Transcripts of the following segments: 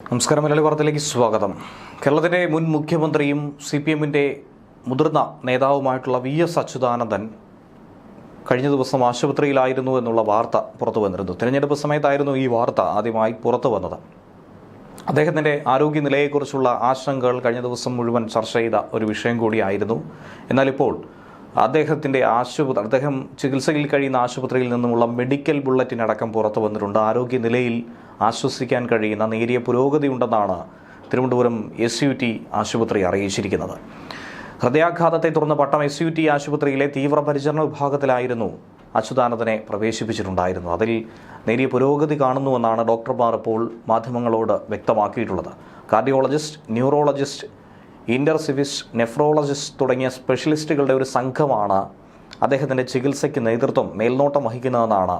നമസ്കാരം മലയാളി വാർത്തയിലേക്ക് സ്വാഗതം. കേരളത്തിന്റെ മുൻ മുഖ്യമന്ത്രിയും സി പി എമ്മിന്റെ മുതിർന്ന നേതാവുമായിട്ടുള്ള വി എസ് അച്യുതാനന്ദൻ കഴിഞ്ഞ ദിവസം ആശുപത്രിയിലായിരുന്നു എന്നുള്ള വാർത്ത പുറത്തു വന്നിരുന്നു. തിരഞ്ഞെടുപ്പ് സമയത്തായിരുന്നു ഈ വാർത്ത ആദ്യമായി പുറത്തു വന്നത്. അദ്ദേഹത്തിന്റെ ആരോഗ്യനിലയെക്കുറിച്ചുള്ള ആശങ്കകൾ കഴിഞ്ഞ ദിവസം മുഴുവൻ ചർച്ച ചെയ്ത ഒരു വിഷയം കൂടിയായിരുന്നു. എന്നാൽ ഇപ്പോൾ അദ്ദേഹത്തിന്റെ ആശുപത്രി അദ്ദേഹം ചികിത്സയിൽ കഴിയുന്ന ആശുപത്രിയിൽ നിന്നുമുള്ള മെഡിക്കൽ ബുള്ളറ്റിൻ അടക്കം പുറത്തു വന്നിട്ടുണ്ട്. ആരോഗ്യനിലയിൽ ആശ്വസിക്കാൻ കഴിയുന്ന നേരിയ പുരോഗതി ഉണ്ടെന്നാണ് തിരുവനന്തപുരം എസ് യു ടി ആശുപത്രി അറിയിച്ചിരിക്കുന്നത്. ഹൃദയാഘാതത്തെ തുടർന്ന് പട്ടം എസ് യു ടി ആശുപത്രിയിലെ തീവ്രപരിചരണ വിഭാഗത്തിലായിരുന്നു അച്യുതാനന്ദനെ പ്രവേശിപ്പിച്ചിട്ടുണ്ടായിരുന്നു അതിൽ നേരിയ പുരോഗതി കാണുന്നുവെന്നാണ് ഡോക്ടർമാർ ഇപ്പോൾ മാധ്യമങ്ങളോട് വ്യക്തമാക്കിയിട്ടുള്ളത്. കാർഡിയോളജിസ്റ്റ് ന്യൂറോളജിസ്റ്റ് ഇന്റർസിവിസ്റ്റ് നെഫ്രോളജിസ്റ്റ് തുടങ്ങിയ സ്പെഷ്യലിസ്റ്റുകളുടെ ഒരു സംഘമാണ് അദ്ദേഹത്തിന്റെ ചികിത്സയ്ക്ക് നേതൃത്വം മേൽനോട്ടം വഹിക്കുന്നതെന്നാണ്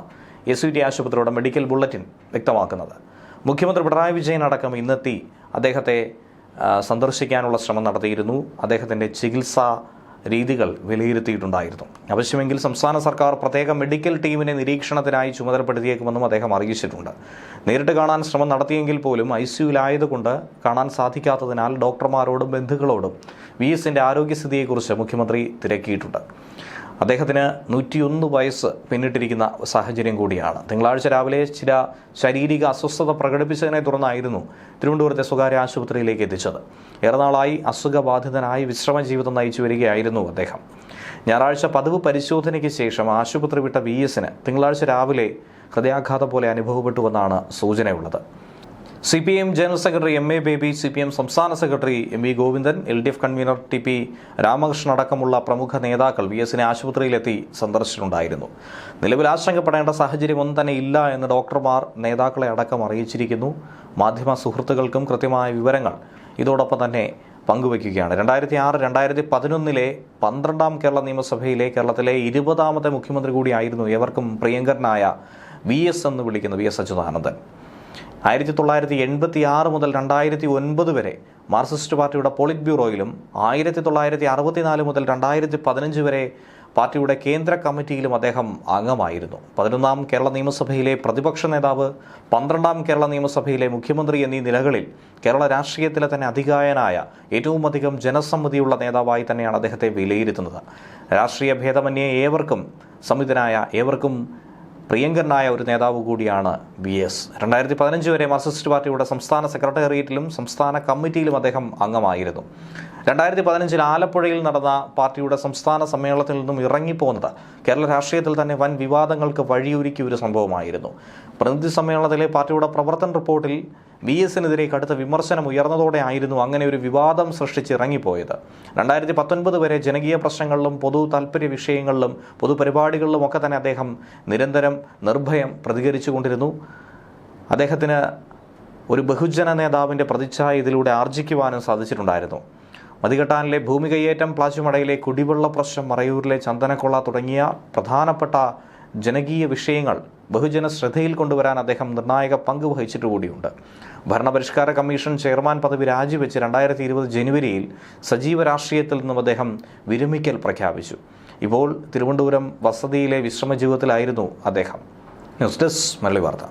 എസ് യു ടി ആശുപത്രിയുടെ മെഡിക്കൽ ബുള്ളറ്റിൻ വ്യക്തമാക്കുന്നത്. മുഖ്യമന്ത്രി പിണറായി വിജയൻ അടക്കം ഇന്നെത്തി അദ്ദേഹത്തെ സന്ദർശിക്കാനുള്ള ശ്രമം നടത്തിയിരുന്നു. അദ്ദേഹത്തിന്റെ ചികിത്സാ രീതികൾ വിലയിരുത്തിയിട്ടുണ്ടായിരുന്നു. ആവശ്യമെങ്കിൽ സംസ്ഥാന സർക്കാർ പ്രത്യേക മെഡിക്കൽ ടീമിനെ നിരീക്ഷണത്തിനായി ചുമതലപ്പെടുത്തിയേക്കുമെന്നും അദ്ദേഹം അറിയിച്ചിട്ടുണ്ട്. നേരിട്ട് കാണാൻ ശ്രമം നടത്തിയെങ്കിൽ പോലും ഐ സിയുലായതുകൊണ്ട് കാണാൻ സാധിക്കാത്തതിനാൽ ഡോക്ടർമാരോടും ബന്ധുക്കളോടും വി എസിന്റെ ആരോഗ്യസ്ഥിതിയെക്കുറിച്ച് മുഖ്യമന്ത്രി തിരക്കിയിട്ടുണ്ട്. അദ്ദേഹത്തിന് നൂറ്റിയൊന്ന് വയസ്സ് പിന്നിട്ടിരിക്കുന്ന സാഹചര്യം കൂടിയാണ്. തിങ്കളാഴ്ച രാവിലെ ചില ശാരീരിക അസ്വസ്ഥത പ്രകടിപ്പിച്ചതിനെ തുടർന്നായിരുന്നു തിരുവനന്തപുരത്തെ സ്വകാര്യ ആശുപത്രിയിലേക്ക് എത്തിച്ചത്. ഏറെനാളായി അസുഖബാധിതനായി വിശ്രമ ജീവിതം നയിച്ചു വരികയായിരുന്നു അദ്ദേഹം. ഞായറാഴ്ച പതിവ് പരിശോധനയ്ക്ക് ശേഷം ആശുപത്രി വിട്ട വി എസിന് തിങ്കളാഴ്ച രാവിലെ ഹൃദയാഘാതം പോലെ അനുഭവപ്പെട്ടുവെന്നാണ് സൂചനയുള്ളത്. C P M general secretary M A Baby C P M സംസ്ഥാന secretary M V Govindan L D F convener T P Ramakrishnan അടക്കമുള്ള പ്രമുഖ നേതാക്കൾ വി എസിനെ ആശുപത്രിയിലെത്തി സന്ദർശിച്ചിട്ടുണ്ടായിരുന്നു. നിലവിൽ ആശങ്കപ്പെടേണ്ട സാഹചര്യം ഒന്നും തന്നെ ഇല്ല എന്ന് ഡോക്ടർമാർ നേതാക്കളെ അടക്കം അറിയിച്ചിരിക്കുന്നു. മാധ്യമ സുഹൃത്തുക്കൾക്കും കൃത്യമായ വിവരങ്ങൾ ഇതോടൊപ്പം തന്നെ പങ്കുവയ്ക്കുകയാണ്. രണ്ടായിരത്തി ആറ് രണ്ടായിരത്തി പതിനൊന്നിലെ പന്ത്രണ്ടാം കേരള നിയമസഭയിലെ കേരളത്തിലെ ഇരുപതാമത്തെ മുഖ്യമന്ത്രി കൂടിയായിരുന്നു ഏവർക്കും പ്രിയങ്കരനായ വി എസ് എന്ന് വിളിക്കുന്ന വി എസ് അച്യുതാനന്ദൻ. ആയിരത്തി തൊള്ളായിരത്തി എൺപത്തി ആറ് മുതൽ രണ്ടായിരത്തി ഒൻപത് വരെ മാർക്സിസ്റ്റ് പാർട്ടിയുടെ പോളിറ്റ് ബ്യൂറോയിലും ആയിരത്തി തൊള്ളായിരത്തി അറുപത്തിനാല് മുതൽ രണ്ടായിരത്തി പതിനഞ്ച് വരെ പാർട്ടിയുടെ കേന്ദ്ര കമ്മിറ്റിയിലും അദ്ദേഹം അംഗമായിരുന്നു. പതിനൊന്നാം കേരള നിയമസഭയിലെ പ്രതിപക്ഷ നേതാവ് പന്ത്രണ്ടാം കേരള നിയമസഭയിലെ മുഖ്യമന്ത്രി എന്നീ നിലകളിൽ കേരള രാഷ്ട്രീയത്തിലെ തന്നെ അധികായനായ ഏറ്റവും അധികം ജനസമ്മതിയുള്ള നേതാവായി തന്നെയാണ് അദ്ദേഹത്തെ വിലയിരുത്തുന്നത്. രാഷ്ട്രീയ ഭേദമന്യേ ഏവർക്കും സംവിധനായ ഏവർക്കും പ്രിയങ്കരനായ ഒരു നേതാവ് കൂടിയാണ് വി എസ്. രണ്ടായിരത്തി പതിനഞ്ച് വരെ മാർക്സിസ്റ്റ് പാർട്ടിയുടെ സംസ്ഥാന സെക്രട്ടേറിയറ്റിലും സംസ്ഥാന കമ്മിറ്റിയിലും അദ്ദേഹം അംഗമായിരുന്നു. രണ്ടായിരത്തി പതിനഞ്ചിൽ ആലപ്പുഴയിൽ നടന്ന പാർട്ടിയുടെ സംസ്ഥാന സമ്മേളനത്തിൽ നിന്നും ഇറങ്ങിപ്പോകുന്നത് കേരള രാഷ്ട്രീയത്തിൽ തന്നെ വൻ വിവാദങ്ങൾക്ക് വഴിയൊരുക്കിയ ഒരു സംഭവമായിരുന്നു. പ്രതിനിധി സമ്മേളനത്തിലെ പാർട്ടിയുടെ പ്രവർത്തന റിപ്പോർട്ടിൽ വി എസിനെതിരെ കടുത്ത വിമർശനം ഉയർന്നതോടെ ആയിരുന്നു അങ്ങനെ ഒരു വിവാദം സൃഷ്ടിച്ച് ഇറങ്ങിപ്പോയത്. രണ്ടായിരത്തി പത്തൊൻപത് വരെ ജനകീയ പ്രശ്നങ്ങളിലും പൊതു താല്പര്യ വിഷയങ്ങളിലും പൊതുപരിപാടികളിലും ഒക്കെ തന്നെ അദ്ദേഹം നിരന്തരം നിർഭയം പ്രതികരിച്ചുകൊണ്ടിരുന്നു. അദ്ദേഹത്തിന് ഒരു ബഹുജന നേതാവിന്റെ പ്രതിച്ഛായ ഇതിലൂടെ ആർജിക്കുവാനും സാധിച്ചിട്ടുണ്ടായിരുന്നു. മതികെട്ടാനിലെ ഭൂമി കയ്യേറ്റം പ്ലാച്ചുമടയിലെ കുടിവെള്ള പ്രശ്നം മറയൂരിലെ ചന്ദനക്കൊള്ള തുടങ്ങിയ പ്രധാനപ്പെട്ട ജനകീയ വിഷയങ്ങൾ ബഹുജന ശ്രദ്ധയിൽ കൊണ്ടുവരാൻ അദ്ദേഹം നിർണായക പങ്ക് വഹിച്ചിട്ട് കൂടിയുണ്ട് ഭരണപരിഷ്കാര കമ്മീഷൻ ചെയർമാൻ പദവി രാജിവെച്ച് രണ്ടായിരത്തി ഇരുപത് ജനുവരിയിൽ സജീവ രാഷ്ട്രീയത്തിൽ നിന്നും അദ്ദേഹം വിരമിക്കൽ പ്രഖ്യാപിച്ചു. ഇപ്പോൾ തിരുവനന്തപുരം വസതിയിലെ വിശ്രമ ജീവിതത്തിലായിരുന്നു അദ്ദേഹം. ന്യൂസ് ഡെസ്ക് മലയാളി വാർത്ത.